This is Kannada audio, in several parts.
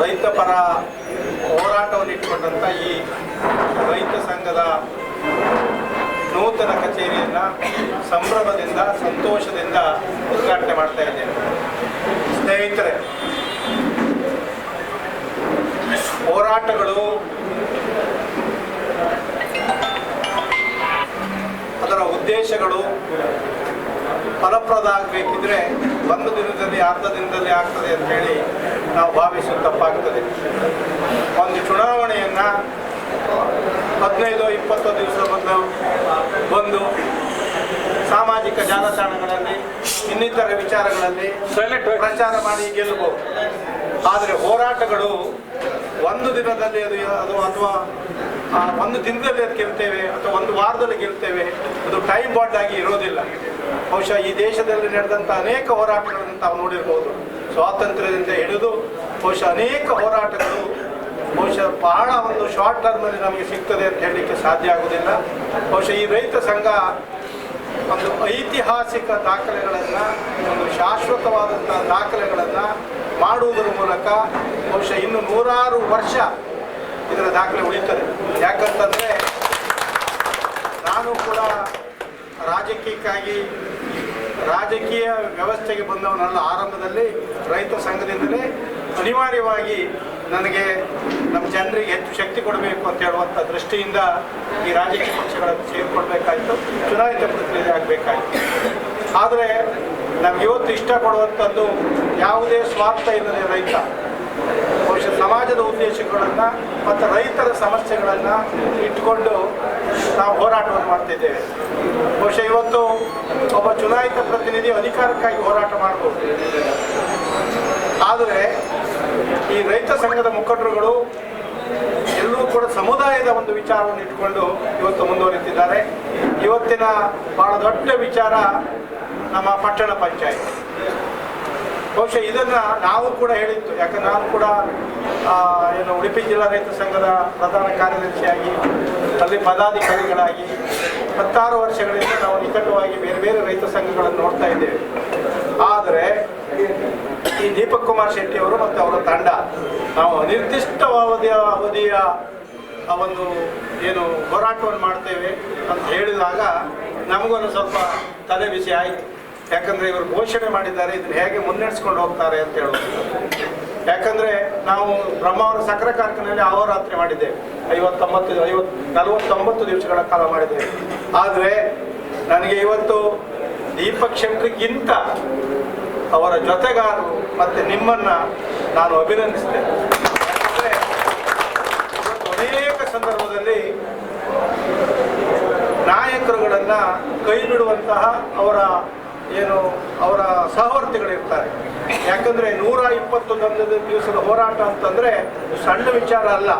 ರೈತ ಪರ ಹೋರಾಟವನ್ನು ಇಟ್ಟುಕೊಂಡಂಥ ಈ ರೈತ ಸಂಘದ ನೂತನ ಕಚೇರಿಯನ್ನು ಸಂಭ್ರಮದಿಂದ, ಸಂತೋಷದಿಂದ ಉದ್ಘಾಟನೆ ಮಾಡ್ತಾ ಇದ್ದೇನೆ. ಸ್ನೇಹಿತರೆ, ಹೋರಾಟಗಳು ಅದರ ಉದ್ದೇಶಗಳು ಫಲಪ್ರದ ಆಗಬೇಕಿದ್ರೆ ಒಂದು ದಿನದಲ್ಲಿ, ಅರ್ಧ ದಿನದಲ್ಲಿ ಆಗ್ತದೆ ಅಂತ ಹೇಳಿ ನಾವು ಭಾವಿಸುವ ತಪ್ಪಾಗುತ್ತದೆ ಒಂದು ಚುನಾವಣೆಯನ್ನು ಹದಿನೈದು ಇಪ್ಪತ್ತು ದಿವಸ ಬಂದು ಬಂದು ಸಾಮಾಜಿಕ ಜಾಲತಾಣಗಳಲ್ಲಿ ಇನ್ನಿತರ ವಿಚಾರಗಳಲ್ಲಿ ಪ್ರಚಾರ ಮಾಡಿ ಗೆಲ್ಲಬಹುದು. ಆದರೆ ಹೋರಾಟಗಳು ಒಂದು ದಿನದಲ್ಲಿ ಅದು ಅದು ಅಥವಾ ಒಂದು ದಿನದಲ್ಲಿ ಅದು ಗೆಲ್ತೇವೆ ಅಥವಾ ಒಂದು ವಾರದಲ್ಲಿ ಗೆಲ್ತೇವೆ ಅದು ಟೈಮ್ ಬಾಂಡ್ ಆಗಿ ಇರೋದಿಲ್ಲ. ಬಹುಶಃ ಈ ದೇಶದಲ್ಲಿ ನಡೆದಂಥ ಅನೇಕ ಹೋರಾಟಗಳನ್ನು ತಾವು ನೋಡಿರ್ಬೋದು. ಸ್ವಾತಂತ್ರ್ಯದಿಂದ ಹಿಡಿದು ಬಹುಶಃ ಅನೇಕ ಹೋರಾಟಗಳು, ಬಹುಶಃ ಬಹಳ ಒಂದು ಶಾರ್ಟ್ ಟರ್ಮಲ್ಲಿ ನಮಗೆ ಸಿಗ್ತದೆ ಅಂತ ಹೇಳಲಿಕ್ಕೆ ಸಾಧ್ಯ ಆಗುವುದಿಲ್ಲ. ಬಹುಶಃ ಈ ರೈತ ಸಂಘ ಒಂದು ಐತಿಹಾಸಿಕ ದಾಖಲೆಗಳನ್ನು, ಒಂದು ಶಾಶ್ವತವಾದಂಥ ದಾಖಲೆಗಳನ್ನು ಮಾಡುವುದರ ಮೂಲಕ ಬಹುಶಃ ಇನ್ನು ನೂರಾರು ವರ್ಷ ಇದರ ದಾಖಲೆ ಉಳಿತದೆ. ಯಾಕಂತಂದರೆ ನಾನು ಕೂಡ ರಾಜಕೀಯಕ್ಕಾಗಿ ರಾಜಕೀಯ ವ್ಯವಸ್ಥೆಗೆ ಬಂದವನಲ್ಲ, ಆರಂಭದಲ್ಲಿ ರೈತ ಸಂಘದಿಂದಲೇ ಅನಿವಾರ್ಯವಾಗಿ ನನಗೆ ನಮ್ಮ ಜನರಿಗೆ ಹೆಚ್ಚು ಶಕ್ತಿ ಕೊಡಬೇಕು ಅಂತ ಹೇಳುವಂಥ ದೃಷ್ಟಿಯಿಂದ ಈ ರಾಜಕೀಯ ಪಕ್ಷಗಳನ್ನು ಸೇರಿಕೊಳ್ಬೇಕಾಯಿತು, ಚುನಾಯಿತ ಪ್ರತಿನಿಧಿ ಆಗಬೇಕಾಯಿತು. ಆದರೆ ನಮ್ಗೆ ಇವತ್ತು ಇಷ್ಟಪಡುವಂಥದ್ದು ಯಾವುದೇ ಸ್ವಾರ್ಥ ಇಲ್ಲದೆ ರೈತ. ಬಹುಶಃ ಸಮಾಜದ ಉದ್ದೇಶಗಳನ್ನು ಮತ್ತು ರೈತರ ಸಮಸ್ಯೆಗಳನ್ನು ಇಟ್ಕೊಂಡು ನಾವು ಹೋರಾಟವನ್ನು ಮಾಡ್ತಿದ್ದೇವೆ. ಬಹುಶಃ ಇವತ್ತು ಒಬ್ಬ ಚುನಾಯಿತ ಪ್ರತಿನಿಧಿ ಅಧಿಕಾರಕ್ಕಾಗಿ ಹೋರಾಟ ಮಾಡಬಹುದು ಆದರೆ ಈ ರೈತ ಸಂಘದ ಮುಖಂಡರುಗಳು ಎಲ್ಲರೂ ಕೂಡ ಸಮುದಾಯದ ಒಂದು ವಿಚಾರವನ್ನು ಇಟ್ಕೊಂಡು ಇವತ್ತು ಮುಂದುವರಿತಿದ್ದಾರೆ ಇವತ್ತಿನ ಬಹಳ ದೊಡ್ಡ ವಿಚಾರ ನಮ್ಮ ಪಟ್ಟಣ ಪಂಚಾಯತ್. ಬಹುಶಃ ಇದನ್ನ ನಾವು ಕೂಡ ಹೇಳಿತ್ತು ಯಾಕಂದ್ರೆ ನಾನು ಕೂಡ ಏನು ಉಡುಪಿ ಜಿಲ್ಲಾ ರೈತ ಸಂಘದ ಪ್ರಧಾನ ಕಾರ್ಯದರ್ಶಿಯಾಗಿ, ಅಲ್ಲಿ ಪದಾಧಿಕಾರಿಗಳಾಗಿ ಹತ್ತಾರು ವರ್ಷಗಳಿಂದ ನಾವು ನಿಕಟವಾಗಿ ಬೇರೆ ಬೇರೆ ರೈತ ಸಂಘಗಳನ್ನು ನೋಡ್ತಾ ಇದ್ದೇವೆ. ಆದರೆ ಈ ದೀಪಕ್ ಕುಮಾರ್ ಶೆಟ್ಟಿ ಅವರು ಮತ್ತು ಅವರ ತಂಡ, ನಾವು ನಿರ್ದಿಷ್ಟ ಅವಧಿಯ ಅವಧಿಯ ಒಂದು ಏನು ಹೋರಾಟವನ್ನು ಮಾಡ್ತೇವೆ ಅಂತ ಹೇಳಿದಾಗ ನಮಗೊಂದು ಸ್ವಲ್ಪ ತಲೆ ಬಿಸಿ ಆಯಿತು. ಯಾಕಂದ್ರೆ ಇವರು ಘೋಷಣೆ ಮಾಡಿದ್ದಾರೆ, ಇದನ್ನ ಹೇಗೆ ಮುನ್ನಡೆಸ್ಕೊಂಡು ಹೋಗ್ತಾರೆ ಅಂತ ಹೇಳೋದು ಯಾಕಂದ್ರೆ ನಾವು ಬ್ರಹ್ಮಾವರ ಸಕ್ಕರೆ ಕಾರ್ಖಾನೆಯಲ್ಲಿ ಅಹೋರಾತ್ರಿ ಮಾಡಿದ್ದೇವೆ ಐವತ್ತೊಂಬತ್ತು, ಐವತ್, ನಲವತ್ತೊಂಬತ್ತು ದಿವಸಗಳ ಕಾಲ ಮಾಡಿದೆ ಆದರೆ ನನಗೆ ಇವತ್ತು ದೀಪಕ್ ಶೆಟ್ಟರಿಗಿಂತ ಅವರ ಜೊತೆಗಾರರು ಮತ್ತೆ ನಿಮ್ಮನ್ನ ನಾನು ಅಭಿನಂದಿಸ್ತೇನೆ. ಅನೇಕ ಸಂದರ್ಭದಲ್ಲಿ ನಾಯಕರುಗಳನ್ನ ಕೈ ಬಿಡುವಂತಹ ಅವರ ಏನು ಅವರ ಸಹವರ್ತಿಗಳಿರ್ತಾರೆ. ಯಾಕಂದ್ರೆ ನೂರ ಇಪ್ಪತ್ತೊಂದು ದಿವಸದ ಹೋರಾಟ ಅಂತಂದ್ರೆ ಸಣ್ಣ ವಿಚಾರ ಅಲ್ಲ.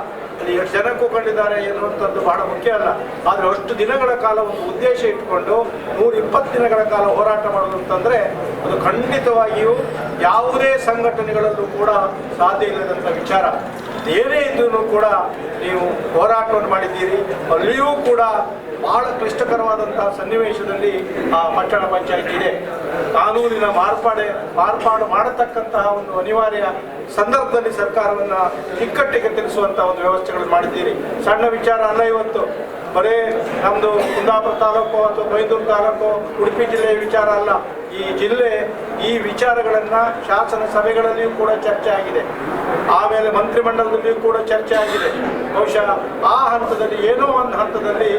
ಅಲ್ಲಿ ಎಷ್ಟು ಜನ ಕೂಕೊಂಡಿದ್ದಾರೆ ಎನ್ನುವಂಥದ್ದು ಬಹಳ ಮುಖ್ಯ ಅಲ್ಲ. ಆದರೆ ಅಷ್ಟು ದಿನಗಳ ಕಾಲ ಒಂದು ಉದ್ದೇಶ ಇಟ್ಟುಕೊಂಡು ನೂರ ಇಪ್ಪತ್ತು ದಿನಗಳ ಕಾಲ ಹೋರಾಟ ಮಾಡೋದು ಅಂತಂದ್ರೆ ಅದು ಖಂಡಿತವಾಗಿಯೂ ಯಾವುದೇ ಸಂಘಟನೆಗಳಲ್ಲೂ ಕೂಡ ಸಾಧ್ಯ ಇಲ್ಲದಂಥ ವಿಚಾರ. ಏನೇ ಇದ್ರೂ ಕೂಡ ನೀವು ಹೋರಾಟವನ್ನು ಮಾಡಿದ್ದೀರಿ. ಅಲ್ಲಿಯೂ ಕೂಡ ಬಹಳ ಕ್ಲಿಷ್ಟಕರವಾದಂತಹ ಸನ್ನಿವೇಶದಲ್ಲಿ ಆ ಪಟ್ಟಣ ಪಂಚಾಯಿತಿ ಇದೆ. ಕಾನೂನಿನ ಮಾರ್ಪಾಡೆ, ಮಾರ್ಪಾಡು ಮಾಡತಕ್ಕಂತಹ ಒಂದು ಅನಿವಾರ್ಯ ಸಂದರ್ಭದಲ್ಲಿ ಸರ್ಕಾರವನ್ನು ಇಕ್ಕಟ್ಟಿಗೆ ತಿಳಿಸುವಂತಹ ಒಂದು ವ್ಯವಸ್ಥೆಗಳನ್ನು ಮಾಡಿದ್ದೀರಿ. ಸಣ್ಣ ವಿಚಾರ ಅಲ್ಲ ಇವತ್ತು. ಬರೇ ನಮ್ಮದು ಕುಂದಾಪುರ ತಾಲೂಕು ಅಥವಾ ಮೈದೂರು ತಾಲೂಕು, ಉಡುಪಿ ಜಿಲ್ಲೆಯ ವಿಚಾರ ಅಲ್ಲ. ಈ ಜಿಲ್ಲೆ ಈ ವಿಚಾರಗಳನ್ನು ಶಾಸನ ಸಭೆಗಳಲ್ಲಿಯೂ ಕೂಡ ಚರ್ಚೆ ಆಗಿದೆ. ಆಮೇಲೆ ಮಂತ್ರಿಮಂಡಲದಲ್ಲಿಯೂ ಕೂಡ ಚರ್ಚೆ ಆಗಿದೆ. ಬಹುಶಃ ಆ ಹಂತದಲ್ಲಿ ಏನೋ ಒಂದು ಹಂತದಲ್ಲಿ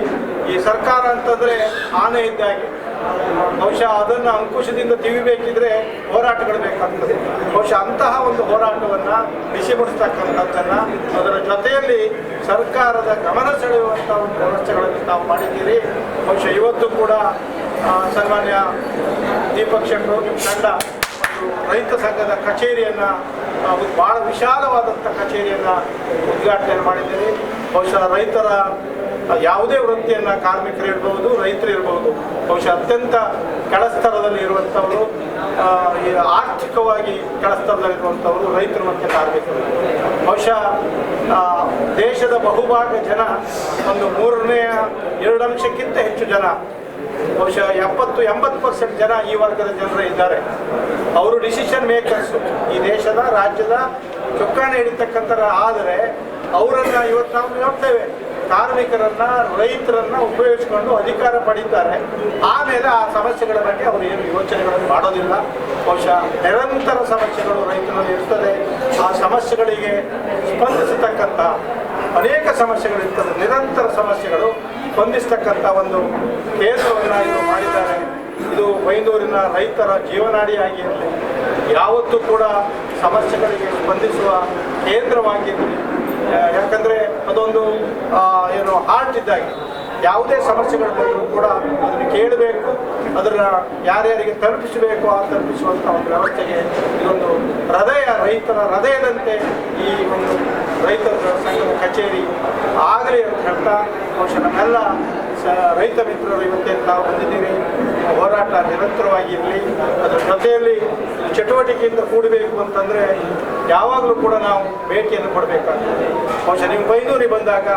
ಈ ಸರ್ಕಾರ ಅಂತಂದ್ರೆ ಆನೆ ಇದ್ದಾಗೆ ಬಹುಶಃ ಅದನ್ನು ಅಂಕುಶದಿಂದ ತಿವಿಬೇಕಿದ್ರೆ ಹೋರಾಟಗಳು ಬೇಕಾಗ್ತದೆ. ಬಹುಶಃ ಅಂತಹ ಒಂದು ಹೋರಾಟವನ್ನ ಬಿಸಿಗೊಳಿಸ್ತಕ್ಕಂಥದ್ದನ್ನ ಅದರ ಜೊತೆಯಲ್ಲಿ ಸರ್ಕಾರದ ಗಮನ ಸೆಳೆಯುವಂಥ ಒಂದು ವ್ಯವಸ್ಥೆಗಳನ್ನು ತಾವು ಮಾಡಿದ್ದೀರಿ. ಬಹುಶಃ ಇವತ್ತು ಕೂಡ ಸನ್ಮಾನ್ಯ ದೀಪಕ್ ಶೆಟ್ಟರು ನಿಮ್ಮ ತಂಡ ರೈತ ಸಂಘದ ಕಚೇರಿಯನ್ನ ಭಾಳ ವಿಶಾಲವಾದಂಥ ಕಚೇರಿಯನ್ನ ಉದ್ಘಾಟನೆ ಮಾಡಿದ್ದೀರಿ. ಬಹುಶಃ ರೈತರ ಯಾವುದೇ ವೃತ್ತಿಯನ್ನ ಕಾರ್ಮಿಕರು ಇರ್ಬೋದು, ರೈತರು ಇರ್ಬೋದು, ಬಹುಶಃ ಅತ್ಯಂತ ಕೆಳಸ್ತರದಲ್ಲಿ ಇರುವಂಥವರು ಆರ್ಥಿಕವಾಗಿ ಕೆಳಸ್ತರದಲ್ಲಿರುವಂಥವರು ರೈತರು ಮತ್ತು ಕಾರ್ಮಿಕರು. ಬಹುಶಃ ದೇಶದ ಬಹುಭಾಗ ಜನ ಒಂದು ಮೂರನೆಯ, ಎರಡಂಶಕ್ಕಿಂತ ಹೆಚ್ಚು ಜನ ಬಹುಶಃ ಎಪ್ಪತ್ತು ಎಂಬತ್ತು ಪರ್ಸೆಂಟ್ ಜನ ಈ ವರ್ಗದ ಜನರು ಇದ್ದಾರೆ. ಅವರು ಡಿಸಿಷನ್ ಮೇಕರ್ಸು ಈ ದೇಶದ, ರಾಜ್ಯದ ಚುಕ್ಕಾಣಿ ಹಿಡಿತಕ್ಕಂಥ ಆದರೆ ಅವರನ್ನು ಇವತ್ತು ನಾವು ನೋಡ್ತೇವೆ. ಕಾರ್ಮಿಕರನ್ನ, ರೈತರನ್ನ ಉಪಯೋಗಿಸಿಕೊಂಡು ಅಧಿಕಾರ ಪಡೀತಾರೆ. ಆಮೇಲೆ ಆ ಸಮಸ್ಯೆಗಳ ಬಗ್ಗೆ ಅವರು ಏನು ಯೋಚನೆಗಳನ್ನು ಮಾಡೋದಿಲ್ಲ. ಬಹುಶಃ ನಿರಂತರ ಸಮಸ್ಯೆಗಳು ರೈತರಲ್ಲಿ ಇರ್ತದೆ. ಆ ಸಮಸ್ಯೆಗಳಿಗೆ ಸ್ಪಂದಿಸತಕ್ಕಂಥ ಅನೇಕ ಸಮಸ್ಯೆಗಳಿರ್ತದೆ. ನಿರಂತರ ಸಮಸ್ಯೆಗಳು ಸ್ಪಂದಿಸ್ತಕ್ಕಂಥ ಒಂದು ಕೇಂದ್ರವನ್ನು ಇವರು ಮಾಡಿದ್ದಾರೆ. ಇದು ಬೈಂದೂರಿನ ರೈತರ ಜೀವನಾಡಿಯಾಗಿ ಇರಲಿ ಯಾವತ್ತೂ ಕೂಡ ಸಮಸ್ಯೆಗಳಿಗೆ ಸ್ಪಂದಿಸುವ ಕೇಂದ್ರವಾಗಿರಲಿ ಯಾಕಂದರೆ ಅದೊಂದು ಏನು ಹಾರ್ಟ್ ಇದ್ದಾಗೆ. ಯಾವುದೇ ಸಮಸ್ಯೆಗಳು ಬಂದರೂ ಕೂಡ ಅದನ್ನು ಕೇಳಬೇಕು, ಅದನ್ನು ಯಾರ್ಯಾರಿಗೆ ತಲುಪಿಸಬೇಕು ಆ ತಲುಪಿಸುವಂಥ ಒಂದು ವ್ಯವಸ್ಥೆಗೆ ಇದೊಂದು ಹೃದಯ ರೈತರ ಹೃದಯದಂತೆ ಈ ಒಂದು ರೈತರ ಸಂಘದ ಕಚೇರಿ ಆಗಲಿ ಅಂತ ಹೇಳ್ತಾ, ಬಹುಶಃ ನಮ್ಮೆಲ್ಲ ರೈತ ಮಿತ್ರರು ಇವತ್ತೇನು ತಾವು ಬಂದಿದ್ದೀರಿ. ಹೋರಾಟ ನಿರಂತರವಾಗಿ ಇರಲಿ. ಅದರ ಜೊತೆಯಲ್ಲಿ ಚಟುವಟಿಕೆಯಿಂದ ಕೂಡಬೇಕು ಅಂತಂದರೆ ಯಾವಾಗಲೂ ಕೂಡ ನಾವು ಭೇಟಿಯನ್ನು ಕೊಡಬೇಕಾಗ್ತದೆ. ಬಹುಶಃ ನಿಮ್ಮ ಬೈದೂರಿಗೆ ಬಂದಾಗ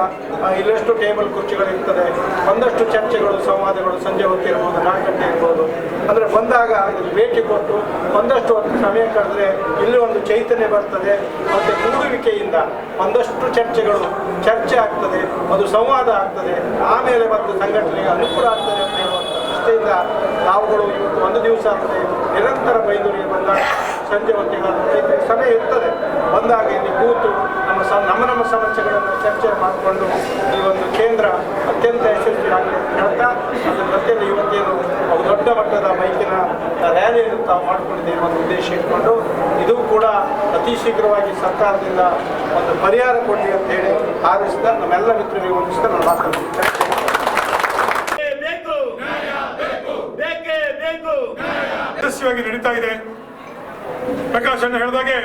ಇಲ್ಲಷ್ಟು ಟೇಬಲ್ ಕುರ್ಚಿಗಳಿರ್ತದೆ, ಒಂದಷ್ಟು ಚರ್ಚೆಗಳು, ಸಂವಾದಗಳು ಸಂಜೆ ಹೊತ್ತಿರ್ಬೋದು ನಾಲ್ಕು ಇರ್ಬೋದು. ಅಂದರೆ ಬಂದಾಗ ಭೇಟಿ ಕೊಟ್ಟು ಒಂದಷ್ಟು ಸಮಯ ಕಳೆದ್ರೆ ಇಲ್ಲಿ ಒಂದು ಚೈತನ್ಯ ಬರ್ತದೆ. ಮತ್ತು ಕೂಡುವಿಕೆಯಿಂದ ಒಂದಷ್ಟು ಚರ್ಚೆಗಳು, ಚರ್ಚೆ ಆಗ್ತದೆ, ಅದು ಸಂವಾದ ಆಗ್ತದೆ. ಆಮೇಲೆ ಮತ್ತು ಸಂಘಟನೆಗೆ ಅನುಕೂಲ ಆಗ್ತದೆ ಅಂತ ಹೇಳುವಂಥ ದೃಷ್ಟಿಯಿಂದ ನಾವುಗಳು ಇವತ್ತು ಒಂದು ದಿವಸ ಅಂದರೆ ನಿರಂತರ ಬೈದೂರಿಗೆ ಬಂದಾಗ ಸಂಜೆ ಹೊತ್ತಿಗೆ ಸಭೆ ಇರ್ತದೆ. ಬಂದಾಗ ಇಲ್ಲಿ ಕೂತು ನಮ್ಮ ಸ, ನಮ್ಮ ನಮ್ಮ ಸಮಸ್ಯೆಗಳನ್ನು ಚರ್ಚೆ ಮಾಡಿಕೊಂಡು ಈ ಒಂದು ಕೇಂದ್ರ ಅತ್ಯಂತ ಯಶಸ್ವಿಯಾಗಲಿ ಅಂತ ಹೇಳ್ತಾ, ಅದರ ಜೊತೆಯಲ್ಲಿ ಇವತ್ತೇನು ಅವು ದೊಡ್ಡ ಮಟ್ಟದ ಬೈಕಿನ ರ್ಯಾಲಿಯನ್ನು ತಾವು ಮಾಡಿಕೊಂಡಿದ್ದೇವೆ ಒಂದು ಉದ್ದೇಶ ಇಟ್ಕೊಂಡು, ಇದು ಕೂಡ ಅತಿ ಶೀಘ್ರವಾಗಿ ಸರ್ಕಾರದಿಂದ ಒಂದು ಪರಿಹಾರ ಕೊಡಲಿ ಅಂತ ಹೇಳಿ ಆರಿಸಿದ ನಮ್ಮೆಲ್ಲ ಮಿತ್ರರಿಗೆ ಹೊಂದಿಸಿದ ನಾನು ಮಾತಾಡ್ತೀನಿ ಬೇಕು ಬೇಕೇ ಬೇಕು ಯಶಸ್ವಿಯಾಗಿ ನಡೀತಾ ಇದೆ. ಪ್ರಕಾಶ್ ಅಣ್ಣ ಹೇಳಿದಾಗೆ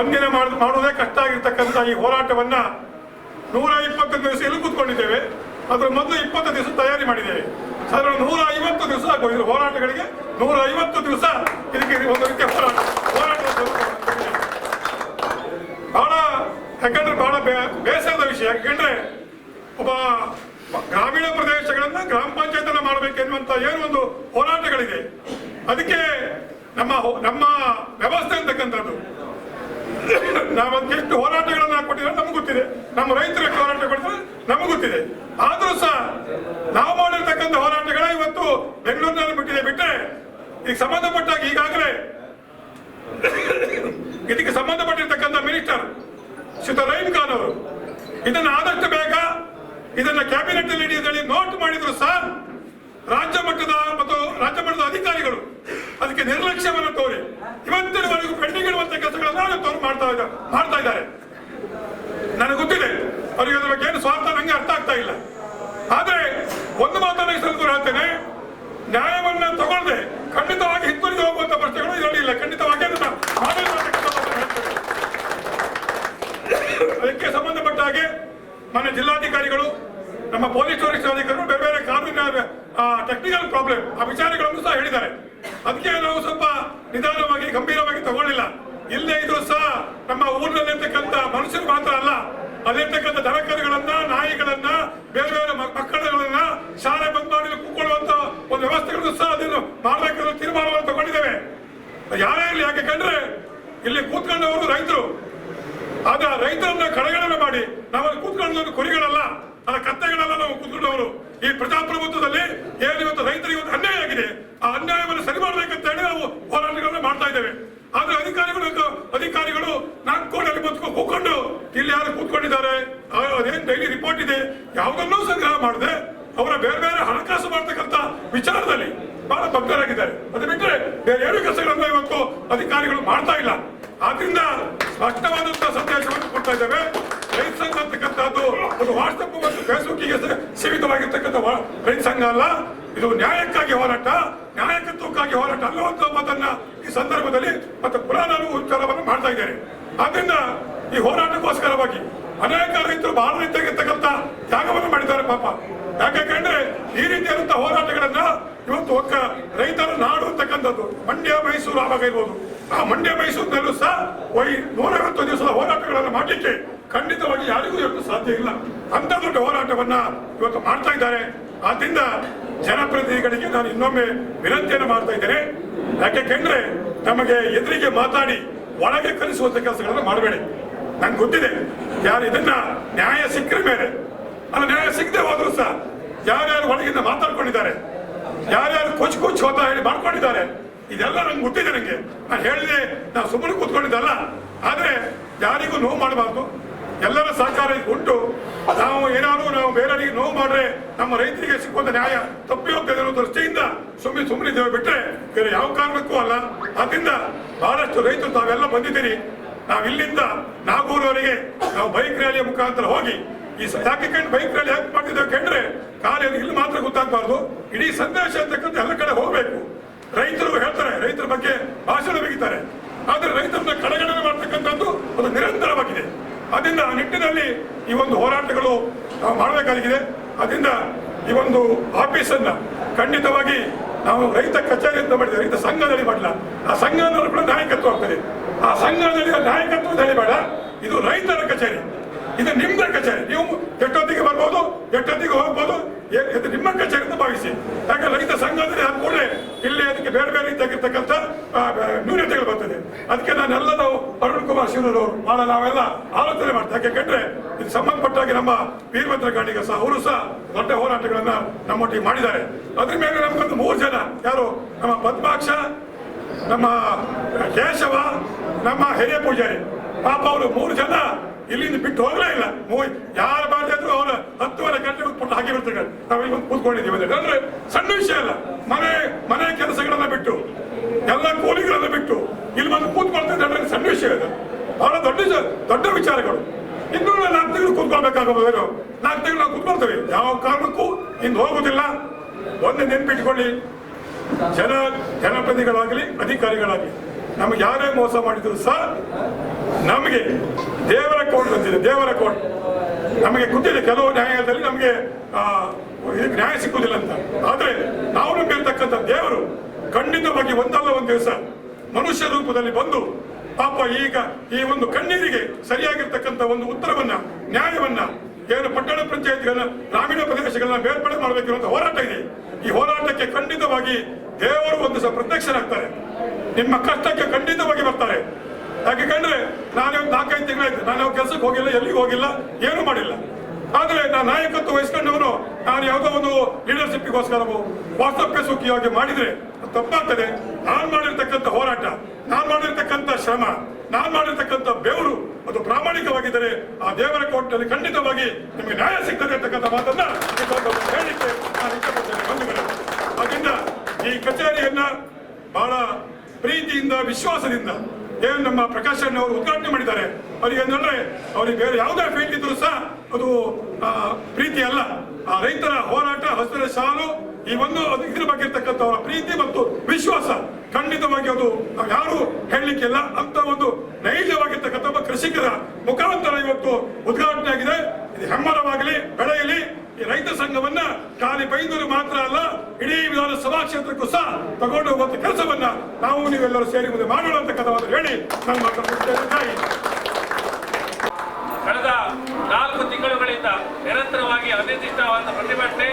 ಒಂದಿನ ಮಾಡೋದೇ ಕಷ್ಟ ಆಗಿರ್ತಕ್ಕಂಥ ಈ ಹೋರಾಟವನ್ನ ನೂರ ಇಪ್ಪತ್ತು ದಿವಸ ಎಲ್ಲಿ ಕೂತ್ಕೊಂಡಿದ್ದೇವೆ. ಅದರ ಮೊದಲು ಇಪ್ಪತ್ತು ದಿವಸ ತಯಾರಿ ಮಾಡಿದ್ದೇವೆ. ಸಾಧಾರಣ ನೂರ ಐವತ್ತು ದಿವಸ ಹೋರಾಟಗಳಿಗೆ ನೂರ ಐವತ್ತು ದಿವಸ ಇದಕ್ಕೆ ಒಂದು ರೀತಿಯ ಹೋರಾಟ ಹೋರಾಟ. ಬಹಳ ಯಾಕಂದ್ರೆ ಬಹಳ ಬೇಸರದ ವಿಷಯ. ಯಾಕಂದ್ರೆ ಒಬ್ಬ ಗ್ರಾಮೀಣ ಪ್ರದೇಶಗಳನ್ನ ಗ್ರಾಮ ಪಂಚಾಯತ್ ಮಾಡಬೇಕೆನ್ನುವಂತ ಒಂದು ಹೋರಾಟಗಳಿದೆ. ಅದಕ್ಕೆ ನಮ್ಮ ನಮ್ಮ ವ್ಯವಸ್ಥೆ ಅಂತಕ್ಕಂಥದ್ದು. ನಾವು ಎಷ್ಟು ಹೋರಾಟಗಳನ್ನ ಕೊಟ್ಟಿದ್ರೆ ನಮ್ಗೆ ಗೊತ್ತಿದೆ. ನಮ್ಮ ರೈತರ ಹೋರಾಟ ಕೊಟ್ಟಿದ್ರೆ ನಮ್ಗೆ ಗೊತ್ತಿದೆ. ಆದ್ರೂ ಸಹ ನಾವು ಮಾಡಿರ್ತಕ್ಕಂಥ ಹೋರಾಟಗಳ ಇವತ್ತು ಬೆಂಗಳೂರಿನಲ್ಲಿ ಬಿಟ್ಟಿದೆ ಬಿಟ್ಟರೆ ಈಗ ಸಂಬಂಧಪಟ್ಟಾಗ ಈಗಾಗಲೇ ಇದಕ್ಕೆ ಸಂಬಂಧಪಟ್ಟಿರ್ತಕ್ಕಂಥ ಮಿನಿಸ್ಟರ್ ಶ್ರೀತ ರಹೀಂ ಖಾನ್ ಅವರು ಇದನ್ನ ಆದಷ್ಟು ಬೇಗ ಇದನ್ನ ಕ್ಯಾಬಿನೆಟ್ ಹಿಡಿಯೋದ್ರಲ್ಲಿ ನೋಟ್ ಮಾಡಿದ್ರು ಸಹ ರಾಜ್ಯ ಮಟ್ಟದ ಮತ್ತು ರಾಜ್ಯ ಮಟ್ಟದ ಅಧಿಕಾರಿಗಳು ನಿರ್ಲಕ್ಷ್ಯವನ್ನು ತೋರಿ. ಇವತ್ತಿನವರೆಗೂ ಪೆಂಡಿಂಗ್ ಇರುವಂತಹ ಕೆಲಸಗಳನ್ನ ಅವರು ಮಾಡ್ತಾ ಇದ್ದಾರೆ ಮಾಡ್ತಾ ಇದ್ದಾರೆ. ನನಗೆ ಗೊತ್ತಿದೆ, ಅವರಿಗೆ ಅದರ ಬಗ್ಗೆ ಏನು ಸ್ವಾರ್ಥ ನಂಗೆ ಅರ್ಥ ಆಗ್ತಾ ಇಲ್ಲ. ಆದ್ರೆ ಒಂದು ಮಾತನ್ನು ಸಂದರ್ಭದಲ್ಲಿ ಹೇಳ್ತೇನೆ. ನ್ಯಾಯವನ್ನ ತಗೊಳ್ಳದೆ ಖಂಡಿತವಾಗಿ ಹಿಂದುಳಿದು ಹೋಗುವಂತ ಪ್ರಶ್ನೆಗಳು ಇದರಲ್ಲಿ ಇಲ್ಲ. ಖಂಡಿತವಾಗಿ. ಅದಕ್ಕೆ ಸಂಬಂಧಪಟ್ಟ ಹಾಗೆ ಮನೆ ಜಿಲ್ಲಾಧಿಕಾರಿಗಳು, ನಮ್ಮ ಪೊಲೀಸ್ ವರಿಷ್ಠಾಧಿಕಾರಿಗಳು ಬೇರೆ ಬೇರೆ ಕಾನೂನಿನ ಟೆಕ್ನಿಕಲ್ ಪ್ರಾಬ್ಲಮ್ ಆ ವಿಚಾರಗಳನ್ನು ಸಹ ಹೇಳಿದ್ದಾರೆ. ಅದಕ್ಕೆ ನಾವು ಸ್ವಲ್ಪ ನಿಧಾನವಾಗಿ, ಗಂಭೀರವಾಗಿ ತಗೊಳ್ಳಿಲ್ಲ. ಇಲ್ಲೇ ಇದ್ರು ಸಹ ನಮ್ಮ ಊರಿನಲ್ಲಿರ್ತಕ್ಕಂಥ ಮನುಷ್ಯರು ಮಾತ್ರ ಅಲ್ಲ, ಅಲ್ಲಿರ್ತಕ್ಕಂಥ ದನಕರುಗಳನ್ನ, ನಾಯಿಗಳನ್ನ, ಬೇರೆ ಬೇರೆ ಮಕ್ಕಳುಗಳನ್ನ ಶಾಲೆ ಬಂದ್ ಮಾಡಿ ಕೂತ್ಕೊಳ್ಳುವಂತ ಒಂದು ವ್ಯವಸ್ಥೆಗಳನ್ನು ಸಹ ಅದನ್ನು ಮಾಡಬೇಕಂತ ತೀರ್ಮಾನವನ್ನು ತಗೊಂಡಿದ್ದೇವೆ. ಯಾರೇ ಇರಲಿ, ಯಾಕೆ ಕಂಡ್ರೆ ಇಲ್ಲಿ ಕೂತ್ಕೊಂಡವರು ರೈತರು. ಆಗ ರೈತರನ್ನ ಕಡೆಗಣನೆ ಮಾಡಿ ನಾವು ಅಲ್ಲಿ ಕೂತ್ಕೊಂಡವರು ಕುರಿಗಳಲ್ಲ, ಆ ಕತ್ತೆಗಳಲ್ಲ ನಾವು ಕೂತ್ಕೊಂಡವರು. ಈ ಪ್ರಜಾಪ್ರಭುತ್ವದಲ್ಲಿ ಏನು ಇವತ್ತು ರೈತರಿಗೆ ಇವತ್ತು ಅನ್ಯಾಯ ಆಗಿದೆ, ಆ ಅನ್ಯಾಯವನ್ನು ಸರಿ ಮಾಡಬೇಕಂತ ಹೇಳಿ ನಾವು ಹೋರಾಟಗಳನ್ನ ಮಾಡ್ತಾ ಇದ್ದೇವೆ. ಆದ್ರೆ ಅಧಿಕಾರಿಗಳು ಅಧಿಕಾರಿಗಳು ನಾಲ್ಕು ಬಂದು ಕೂತ್ಕೊಂಡು ಇಲ್ಲಿ ಯಾರು ಕೂತ್ಕೊಂಡಿದ್ದಾರೆ ಅದೇನ್ ಡೈಲಿ ರಿಪೋರ್ಟ್ ಇದೆ, ಯಾವುದನ್ನೂ ಸಂಗ್ರಹ ಮಾಡದೆ ಅವರ ಬೇರೆ ಬೇರೆ ಹಣಕಾಸು ಮಾಡ್ತಕ್ಕಂತ ವಿಚಾರದಲ್ಲಿ ಬಹಳ ಭಕ್ತರಾಗಿದ್ದಾರೆ. ಅದು ಬಿಟ್ಟರೆ ಬೇರೆ ಯಾವ ಕೆಲಸಗಳನ್ನ ಇವತ್ತು ಅಧಿಕಾರಿಗಳು ಮಾಡ್ತಾ ಇಲ್ಲ. ಆದ್ರಿಂದ ಸ್ಪಷ್ಟವಾದಂತಹ ಸಂದೇಶವನ್ನು ಕೊಡ್ತಾ ಇದ್ದೇವೆ. ರೈತ ಸಂಘ ಅಂತಕ್ಕಂಥದ್ದು ಒಂದು ವಾಟ್ಸಪ್ ಮತ್ತು ಫೇಸ್ಬುಕ್ಕಿಗೆ ಸೀಮಿತವಾಗಿರ್ತಕ್ಕಂಥ ರೈತ ಸಂಘ ಅಲ್ಲ. ಇದು ನ್ಯಾಯಕ್ಕಾಗಿ ಹೋರಾಟ, ನ್ಯಾಯಕತ್ವಕ್ಕಾಗಿ ಹೋರಾಟ ಅನ್ನುವಂಥ ಮಾತನ್ನ ಈ ಸಂದರ್ಭದಲ್ಲಿ ಮತ್ತೆ ಪುರಾಣ ಉಚ್ಚಾರವನ್ನು ಮಾಡ್ತಾ ಇದ್ದಾರೆ. ಆದ್ರಿಂದ ಈ ಹೋರಾಟಕ್ಕೋಸ್ಕರವಾಗಿ ಅನೇಕ ರೈತರು ಬಹಳ ರೀತಿಯಾಗಿರ್ತಕ್ಕಂಥ ತ್ಯಾಗವನ್ನು ಮಾಡಿದ್ದಾರೆ ಪಾಪ. ಯಾಕಂದ್ರೆ ಈ ರೀತಿಯಾದಂತಹ ಹೋರಾಟಗಳನ್ನ ಇವತ್ತು ಒಕ್ಕ ರೈತರ ನಾಡು ಅಂತಕ್ಕಂಥದ್ದು, ಮಂಡ್ಯ, ಮೈಸೂರು ಆವಾಗ ಇರ್ಬೋದು. ಆ ಮಂಡ್ಯ, ಮೈಸೂರಿನಲ್ಲೂ ಸಹ ನೂರೈವತ್ತು ದಿವಸದ ಹೋರಾಟಗಳನ್ನು ಮಾಡಲಿಕ್ಕೆ ಖಂಡಿತವಾಗಿ ಯಾರಿಗೂ ಇವತ್ತು ಸಾಧ್ಯ ಇಲ್ಲ. ಅಂತ ದೊಡ್ಡ ಹೋರಾಟವನ್ನ ಇವತ್ತು ಮಾಡ್ತಾ ಇದ್ದಾರೆ. ಆದ್ರಿಂದ ಜನಪ್ರತಿನಿಧಿಗಳಿಗೆ ನಾನು ಇನ್ನೊಮ್ಮೆ ವಿನಂತಿಯನ್ನು ಮಾಡ್ತಾ ಇದ್ದೇನೆ. ಯಾಕೆಂದ್ರೆ ನಮಗೆ ಎದುರಿಗೆ ಮಾತಾಡಿ ಒಳಗೆ ಕಲಿಸುವಂತ ಕೆಲಸಗಳನ್ನು ಮಾಡಬೇಡಿ. ನಂಗೆ ಗೊತ್ತಿದೆ, ಯಾರು ಇದನ್ನ ನ್ಯಾಯ ಸಿಕ್ಕರ ಮೇಲೆ, ಅಲ್ಲ ನ್ಯಾಯ ಸಿಗದೆ ಹೋದ್ರು ಸಹ ಯಾರ್ಯಾರು ಒಳಗಿಂದ ಮಾತಾಡ್ಕೊಂಡಿದ್ದಾರೆ, ಯಾರ್ಯಾರು ಕೊಚ್ಚು ಕೊಚ್ಚು ಹೋತ ಹೇಳಿ ಮಾಡ್ಕೊಂಡಿದ್ದಾರೆ, ಇದೆಲ್ಲ ನಂಗೆ ಗೊತ್ತಿದೆ ನನಗೆ ನಾನು ಹೇಳಿದೆ, ನಾನು ಸುಮ್ಮನೆ ಕೂತ್ಕೊಂಡಿದ್ದಲ್ಲ. ಆದರೆ ಯಾರಿಗೂ ನೋವು ಮಾಡಬಾರ್ದು. ಎಲ್ಲರ ಸಹಕಾರ ಉಂಟು. ನಾವು ಏನಾದ್ರೂ ನಾವು ಬೇರೆಯವರಿಗೆ ನೋವು ಮಾಡ್ರೆ ನಮ್ಮ ರೈತರಿಗೆ ಸಿಕ್ಕುವಂತ ನ್ಯಾಯ ತಪ್ಪಿ ಹೋಗ್ತದೆ ಅನ್ನೋ ದೃಷ್ಟಿಯಿಂದ ಸುಮ್ಮನೆ ಸುಮ್ಮನೆ ಇದ್ದೇವೆ ಬಿಟ್ರೆ ಬೇರೆ ಯಾವ ಕಾರಣಕ್ಕೂ ಅಲ್ಲ. ಅದರಿಂದ ಬಹಳಷ್ಟು ರೈತರು ತಾವೆಲ್ಲ ಬಂದಿದ್ದೀರಿ. ನಾವು ಇಲ್ಲಿಂದ ನಾಗೂರವರೆಗೆ ನಾವು ಬೈಕ್ ರ್ಯಾಲಿಯ ಮುಖಾಂತರ ಹೋಗಿ ಈ ಯಾಕೆ ಕಂಡು ಬೈಕ್ ರ್ಯಾಲಿ ಹ್ಯಾಕ್ ಮಾಡ್ತಿದ್ದೇವೆ ಕಂಡ್ರೆ ಕಾರ್ಯ ಇಲ್ಲಿ ಮಾತ್ರ ಗೊತ್ತಾಗಬಾರ್ದು. ಇಡೀ ಸಂದೇಶ ಅಂತಕ್ಕಂಥ ಎಲ್ಲ ಕಡೆ ಹೋಗಬೇಕು. ರೈತರು ಹೇಳ್ತಾರೆ, ರೈತರ ಬಗ್ಗೆ ಭಾಷಣ ಬಿಗಿತಾರೆ ಆದರೆ ರೈತರನ್ನ ಕಡೆಗಣನೆ ಮಾಡ್ತಕ್ಕಂಥದ್ದು ಒಂದು ನಿರಂತರವಾಗಿದೆ. ಅದರಿಂದ ಆ ನಿಟ್ಟಿನಲ್ಲಿ ಈ ಒಂದು ಹೋರಾಟಗಳು ನಾವು ಮಾಡಬೇಕಾಗಿದೆ. ಅದರಿಂದ ಈ ಒಂದು ಆಫೀಸನ್ನು ಖಂಡಿತವಾಗಿ ನಾವು ರೈತ ಕಚೇರಿ ಅಂತ ಮಾಡಿದ್ರೆ ರೈತ ಸಂಘದಲ್ಲಿ ಮಾಡಲ್ಲ. ಆ ಸಂಘದಲ್ಲಿ ಕೂಡ ನಾಯಕತ್ವ ಆಗ್ತದೆ. ಆ ಸಂಘದಲ್ಲಿ ನಾಯಕತ್ವದಲ್ಲಿ ಬೇಡ. ಇದು ರೈತರ ಕಚೇರಿ. ಇದು ನಿಮ್ಮ ಕಚೇರಿ. ನೀವು ಎಷ್ಟೊತ್ತಿಗೆ ಬರ್ಬೋದು ಎಷ್ಟೊತ್ತಿಗೆ ಹೋಗ್ಬೋದು. ಇದು ನಿಮ್ಮ ಕಚೇರಿ ಅಂತ ಭಾವಿಸಿ. ಯಾಕೆ ರೈತ ಸಂಘದಲ್ಲಿ ಅದು ಕೂಡಲೇ ಇಲ್ಲಿ ಅದಕ್ಕೆ ಬೇರೆ ಬೇರೆ ರೀತಿಯಾಗಿರ್ತಕ್ಕಂಥ ನ್ಯೂನತೆಗಳು ಬರ್ತದೆ. ಅದಕ್ಕೆ ನಾನೆಲ್ಲ ನಾವು ಅರುಣ್ ಕುಮಾರ್ ಶಿವರು ಬಹಳ ನಾವೆಲ್ಲ ಆಲೋಚನೆ ಮಾಡ್ತೇವೆ. ಕೆಟ್ಟರೆ ಇದು ಸಂಬಂಧಪಟ್ಟಾಗಿ ನಮ್ಮ ವೀರಭದ್ರ ಕಾಣಿಗೆ ಸಹ, ಅವರು ಸಹ ದೊಡ್ಡ ಹೋರಾಟಗಳನ್ನ ನಮ್ಮೊಟ್ಟಿಗೆ ಮಾಡಿದ್ದಾರೆ. ಅದ್ರ ಮೇಲೆ ನಮ್ಗೊಂದು ಮೂರು ಜನ, ಯಾರು? ನಮ್ಮ ಪದ್ಮಾಕ್ಷ, ನಮ್ಮ ಕೇಶವ, ನಮ್ಮ ಹಿರಿಯ ಪೂಜಾರಿ. ಪಾಪ ಅವರು ಮೂರು ಜನ ಇಲ್ಲಿಂದ ಬಿಟ್ಟು ಹೋಗ್ಲೇ ಇಲ್ಲ. ಮೂವಿ, ಯಾರು ಮಾಡ್ತಾ ಇದ್ರು ಅವರ ಹತ್ತುವರೆ ಗಂಟೆ ಕೂತ್ಕೊಂಡು ಹಾಗೆ ನಾವು ಇಲ್ಲಿ ಬಂದು ಕೂತ್ಕೊಂಡಿದ್ದೀವಿ ಅಂದ್ರೆ. ಸಣ್ಣ ವಿಷಯ ಅಲ್ಲ. ಮನೆ ಮನೆ ಕೆಲಸಗಳನ್ನ ಬಿಟ್ಟು, ಎಲ್ಲ ಕೂಲಿಗಳನ್ನ ಬಿಟ್ಟು ಇಲ್ಲಿ ಬಂದು ಕೂತ್ಕೊಳ್ತಾ ಸಣ್ಣ ವಿಷಯ ಇದೆ. ಬಹಳ ದೊಡ್ಡ ದೊಡ್ಡ ವಿಚಾರಗಳು. ಇನ್ನು ನಾಲ್ಕು ತಿಂಗಳು ಕೂತ್ಕೊಳ್ಬೇಕಾಗಬಹುದು ನಾಲ್ಕು ತಿಂಗಳು ನಾವು ಕೂತ್ಕೊಳ್ತೇವೆ. ಯಾವ ಕಾರಣಕ್ಕೂ ಇನ್ನು ಹೋಗುದಿಲ್ಲ. ಒಂದೇ ನೆನ್ಪಿಟ್ಕೊಳ್ಳಿ. ಜನ ಜನಪ್ರತಿಗಳಾಗಲಿ ಅಧಿಕಾರಿಗಳಾಗಲಿ. ನಮಗೆ ಯಾರೇ ಮೋಸ ಮಾಡಿದ್ರು ಸರ್ ನಮಗೆ ದೇವರ ಕೋರ್ಟ್ ಬಂದಿದೆ, ದೇವರ ಕೋರ್ಟ್ ನಮಗೆ ಗೊತ್ತಿದೆ, ಕೆಲವು ನ್ಯಾಯಾಲಯದಲ್ಲಿ ನಮಗೆ ನ್ಯಾಯ ಸಿಕ್ಕುದಿಲ್ಲ ಅಂತ. ಆದ್ರೆ ನಾವು ನಂಬಿರ್ತಕ್ಕಂಥ ದೇವರು ಖಂಡಿತವಾಗಿ ಒಂದಲ್ಲ ಒಂದು ದಿವಸ ಮನುಷ್ಯ ರೂಪದಲ್ಲಿ ಬಂದು ಪಾಪ ಈಗ ಈ ಒಂದು ಕಣ್ಣೀರಿಗೆ ಸರಿಯಾಗಿರ್ತಕ್ಕಂಥ ಒಂದು ಉತ್ತರವನ್ನ, ನ್ಯಾಯವನ್ನ, ಏನು ಪಟ್ಟಣ ಪಂಚಾಯತ್ಗಳನ್ನ, ಗ್ರಾಮೀಣ ಪ್ರದೇಶಗಳನ್ನ ಬೇರ್ಪಡೆ ಮಾಡಬೇಕಿರುವಂತಹ ಹೋರಾಟ ಇದೆ. ಈ ಹೋರಾಟಕ್ಕೆ ಖಂಡಿತವಾಗಿ ದೇವರು ಒಂದು ಸಹ ಪ್ರತ್ಯಕ್ಷರಾಗ್ತಾರೆ. ನಿಮ್ಮ ಕಷ್ಟಕ್ಕೆ ಖಂಡಿತವಾಗಿ ಬರ್ತಾರೆ. ಯಾಕೆ ಕಂಡ್ರೆ ನಾನು ನಾಲ್ಕೈದು ತಿಂಗಳಾಯ್ತು. ನಾನು ಯಾವ ಕೆಲಸಕ್ಕೆ ಹೋಗಿಲ್ಲ, ಎಲ್ಲಿಗೂ ಹೋಗಿಲ್ಲ, ಏನು ಮಾಡಿಲ್ಲ. ಆದ್ರೆ ನಾನು ನಾಯಕತ್ವ ವಹಿಸ್ಕೊಂಡವನು, ನಾನು ಯಾವುದೋ ಒಂದು ಲೀಡರ್ಶಿಪ್ಗೋಸ್ಕರವೋ ವಾಸ್ತವ್ಯ ಸುಖಿಯಾಗಿ ಮಾಡಿದ್ರೆ ತಪ್ಪಾಗ್ತದೆ. ನಾನು ಮಾಡಿರ್ತಕ್ಕಂಥ ಹೋರಾಟ, ನಾನು ಮಾಡಿರ್ತಕ್ಕಂಥ ಶ್ರಮ, ನಾನು ಮಾಡಿರ್ತಕ್ಕಂಥ ಬೆವರು, ಅದು ಪ್ರಾಮಾಣಿಕವಾಗಿದ್ದರೆ ಆ ದೇವರ ಕೋರ್ಟ್ನಲ್ಲಿ ಖಂಡಿತವಾಗಿ ನಿಮಗೆ ನ್ಯಾಯ ಸಿಗ್ತದೆ ಅಂತಕ್ಕಂಥ ಮಾತನ್ನ ಹೇಳಲಿಕ್ಕೆ ನಾನು ಇಷ್ಟಪಡ್ತೇನೆ. ಬಂಧುಗಳೇ ಅದರಿಂದ ಈ ಕಚೇರಿಯನ್ನ ಬಹಳ ಪ್ರೀತಿಯಿಂದ, ವಿಶ್ವಾಸದಿಂದ ಏನು ನಮ್ಮ ಪ್ರಕಾಶ್ ಅವರು ಉದ್ಘಾಟನೆ ಮಾಡಿದ್ದಾರೆ. ಅವರಿಗೆ ಏನಂದ್ರೆ, ಅವರಿಗೆ ಬೇರೆ ಯಾವುದೇ ಫೀಲ್ಡ್ ಇದ್ರು ಸಹ ಅದು ಪ್ರೀತಿ ಅಲ್ಲ. ಆ, ರೈತರ ಹೋರಾಟ, ಹಸಿರ ಸಾಲು ಈ ಒಂದು ಅದು ಇದ್ರ ಬಗ್ಗೆ ಇರ್ತಕ್ಕಂಥ ಅವರ ಪ್ರೀತಿ ಮತ್ತು ವಿಶ್ವಾಸ ಖಂಡಿತವಾಗಿ ಅದು ಯಾರು ಹೇಳಲಿಕ್ಕಿಲ್ಲ. ಅಂತ ಒಂದು ನೈಜವಾಗಿರ್ತಕ್ಕಂಥ ಕೃಷಿಕರ ಮುಖಾಂತರ ಇವತ್ತು ಉದ್ಘಾಟನೆ ಆಗಿದೆ. ಇದು ಹೆಮ್ಮರವಾಗಲಿ ಸಂಘವನ್ನ ಖಾಲಿ ಬೈಂದೂರು ಮಾತ್ರ ಅಲ್ಲ, ಇಡೀ ವಿಧಾನಸಭಾ ಕ್ಷೇತ್ರಕ್ಕೂ ಸಹ ತಗೊಂಡು ಹೋಗುವಂತ ಕೆಲಸವನ್ನ ನಾವು ನೀವೆಲ್ಲರೂ ಸೇರಿ ಮುಂದೆ ಮಾಡೋಣ ಅಂತ ಕಥವನ್ನು ಹೇಳಿ ಮಾತನ್ನು ತಾಯಿ ಕಳೆದ ನಾಲ್ಕು ತಿಂಗಳುಗಳಿಂದ ನಿರಂತರವಾಗಿ ಅನಿರ್ದಿಷ್ಟವಾದ ಪ್ರತಿಭಟನೆ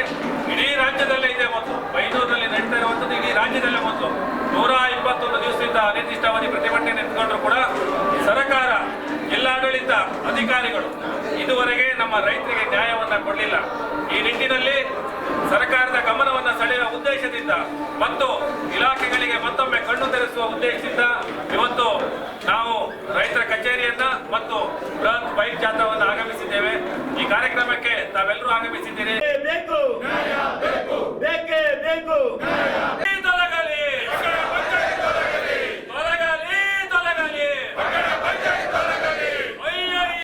ಇಡೀ ರಾಜ್ಯದಲ್ಲೇ ಇದೆ ಮತ್ತು ಬೈದೂರಿನಲ್ಲಿ ನಡೀತಾ ಇರುವಂತದ್ದು ಇಡೀ ರಾಜ್ಯದಲ್ಲೇ ಮತ್ತು ನೂರ ಇಪ್ಪತ್ತೊಂದು ದಿವಸದಿಂದ ಅನಿರ್ದಿಷ್ಟಾವಧಿ ಪ್ರತಿಭಟನೆ ನಿಂತ್ಕೊಂಡ್ರು ಕೂಡ ಸರ್ಕಾರ ಜಿಲ್ಲಾಡಳಿತ ಅಧಿಕಾರಿಗಳು ಇದುವರೆಗೆ ನಮ್ಮ ರೈತರಿಗೆ ನ್ಯಾಯವನ್ನ ಕೊಡಲಿಲ್ಲ. ಈ ನಿಟ್ಟಿನಲ್ಲಿ ಸರ್ಕಾರದ ಗಮನವನ್ನು ಸೆಳೆಯುವ ಉದ್ದೇಶದಿಂದ ಮತ್ತು ಇಲಾಖೆಗಳಿಗೆ ಮತ್ತೊಮ್ಮೆ ಕಣ್ಣು ತೆರೆಸುವ ಉದ್ದೇಶದಿಂದ ಇವತ್ತು ನಾವು ರೈತರ ಕಚೇರಿಯನ್ನ ಮತ್ತು ಬೃಹತ್ ಬೈಕ್ ಜಾಥಾವನ್ನು ಆಗಮಿಸಿದ್ದೇವೆ. ಈ ಕಾರ್ಯಕ್ರಮಕ್ಕೆ ತಾವೆಲ್ಲರೂ ಆಗಮಿಸಿದ್ದೀರಿ. ಬೇಕು ಬೇಕೇ. ಬೇಕು ರೈತ